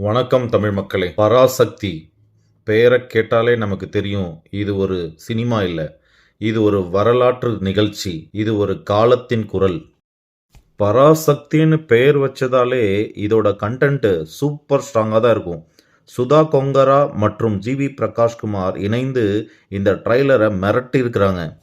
வணக்கம் தமிழ் மக்களே. பராசக்தி பெயரை கேட்டாலே நமக்கு தெரியும் இது ஒரு சினிமா இல்லை. இது ஒரு வரலாற்று நிகழ்ச்சி. இது ஒரு காலத்தின் குரல். பராசக்தின்னு பெயர் வச்சதாலே இதோட கண்டென்ட் சூப்பர் ஸ்ட்ராங்காக தான் இருக்கும். சுதா கொங்கரா மற்றும் ஜிவி பிரகாஷ்குமார் இணைந்து இந்த ட்ரைலரை மிரட்டியிருக்கிறாங்க.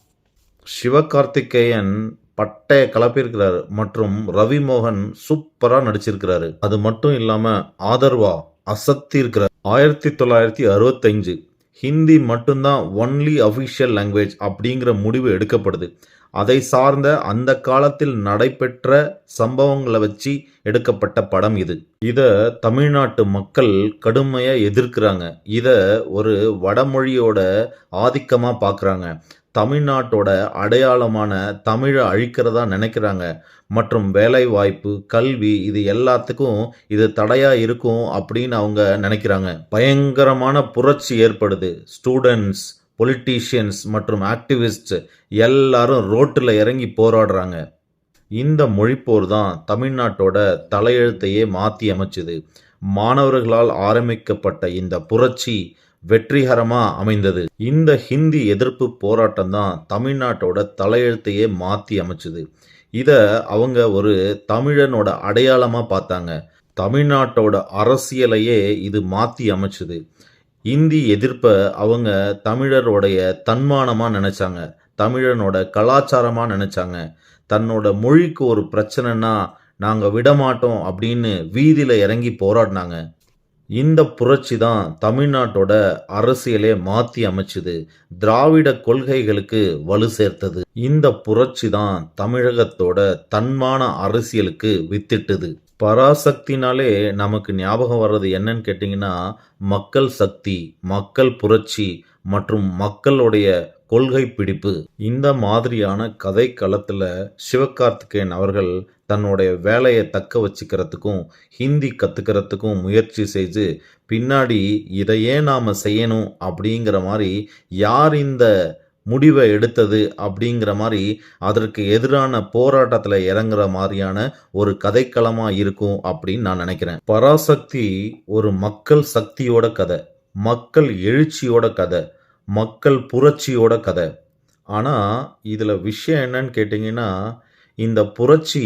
சிவகார்த்திகேயன் பட்டைய கலப்பியிருக்கிறாரு. மற்றும் ரவி மோகன் சூப்பரா நடிச்சிருக்கிறாரு. அது மட்டும் இல்லாம ஆதர்வா அசத்தி இருக்கிறார். ஆயிரத்தி தொள்ளாயிரத்தி அறுபத்தஞ்சு ஹிந்தி மட்டும்தான் ஒன்லி அஃபிஷியல் லாங்குவேஜ் அப்படிங்கிற முடிவு எடுக்கப்படுது. அதை சார்ந்த அந்த காலத்தில் நடைபெற்ற சம்பவங்களை வச்சு எடுக்கப்பட்ட படம் இது. இதை தமிழ்நாட்டு மக்கள் கடுமையாக எதிர்க்கிறாங்க. இதை ஒரு வடமொழியோட ஆதிக்கமாக பார்க்குறாங்க தமிழ்நாட்டோட அடையாளமான தமிழை அழிக்கிறதா நினைக்கிறாங்க. மற்றும் வேலை வாய்ப்பு கல்வி இது எல்லாத்துக்கும் இது தடையாக இருக்கும் அப்படின்னு அவங்க நினைக்கிறாங்க. பயங்கரமான புரட்சி ஏற்படுது. ஸ்டூடெண்ட்ஸ் பொலிட்டீஷியன்ஸ் மற்றும் ஆக்டிவிஸ்ட் எல்லாரும் ரோட்டில் இறங்கி போராடுறாங்க. இந்த மொழிப்போர் தான் தமிழ்நாட்டோட தலையெழுத்தையே மாற்றி அமைச்சுது. மாணவர்களால் ஆரம்பிக்கப்பட்ட இந்த புரட்சி வெற்றிகரமாக அமைந்தது. இந்த ஹிந்தி எதிர்ப்பு போராட்டம் தான் தமிழ்நாட்டோட தலையெழுத்தையே மாற்றி அமைச்சுது. இதை அவங்க ஒரு தமிழனோட அடையாளமாக பார்த்தாங்க. தமிழ்நாட்டோட அரசியலையே இது மாற்றி அமைச்சுது. இந்தி எதிர்ப்பை அவங்க தமிழருடைய தன்மானமாக நினச்சாங்க. தமிழனோட கலாச்சாரமாக நினச்சாங்க. தன்னோட மொழிக்கு ஒரு பிரச்சனைனா நாங்கள் விடமாட்டோம் அப்படின்னு வீதியில் இறங்கி போராடினாங்க. இந்த புரட்சி தான் தமிழ்நாட்டோட அரசியலே மாற்றி அமைச்சுது. திராவிட கொள்கைகளுக்கு வலு சேர்த்தது. இந்த புரட்சி தான் தமிழகத்தோட தன்மான அரசியலுக்கு வித்திட்டுது. பராசக்தினாலே நமக்கு ஞாபகம் வர்றது என்னன்னு கேட்டிங்கன்னா மக்கள் சக்தி மக்கள் புரட்சி மற்றும் மக்களுடைய கொள்கை பிடிப்பு இந்த மாதிரியான கதை களத்தில் சிவகார்த்திகேயன் அவர்கள் தன்னுடைய வேலையை தக்க வச்சுக்கிறதுக்கும் ஹிந்தி கற்றுக்கிறதுக்கும் முயற்சி செய்து பின்னாடி இதையே நாம் செய்யணும் அப்படிங்கிற மாதிரி யார் இந்த முடிவை எடுத்தது அப்படிங்கிற மாதிரி அதற்கு எதிரான போராட்டத்தில் இறங்குற மாதிரியான ஒரு கதைக்களமாக இருக்கும் அப்படின்னு நான் நினைக்கிறேன். பராசக்தி ஒரு மக்கள் சக்தியோட கதை மக்கள் எழுச்சியோட கதை. மக்கள் புரட்சியோட கதை. ஆனால் இதில் விஷயம் என்னன்னு கேட்டிங்கன்னா இந்த புரட்சி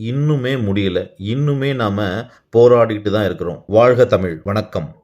இன்னுமே முடியல. இன்னுமே நாம் போராடிட்டு தான் இருக்கிறோம். வாழ்க தமிழ். வணக்கம்.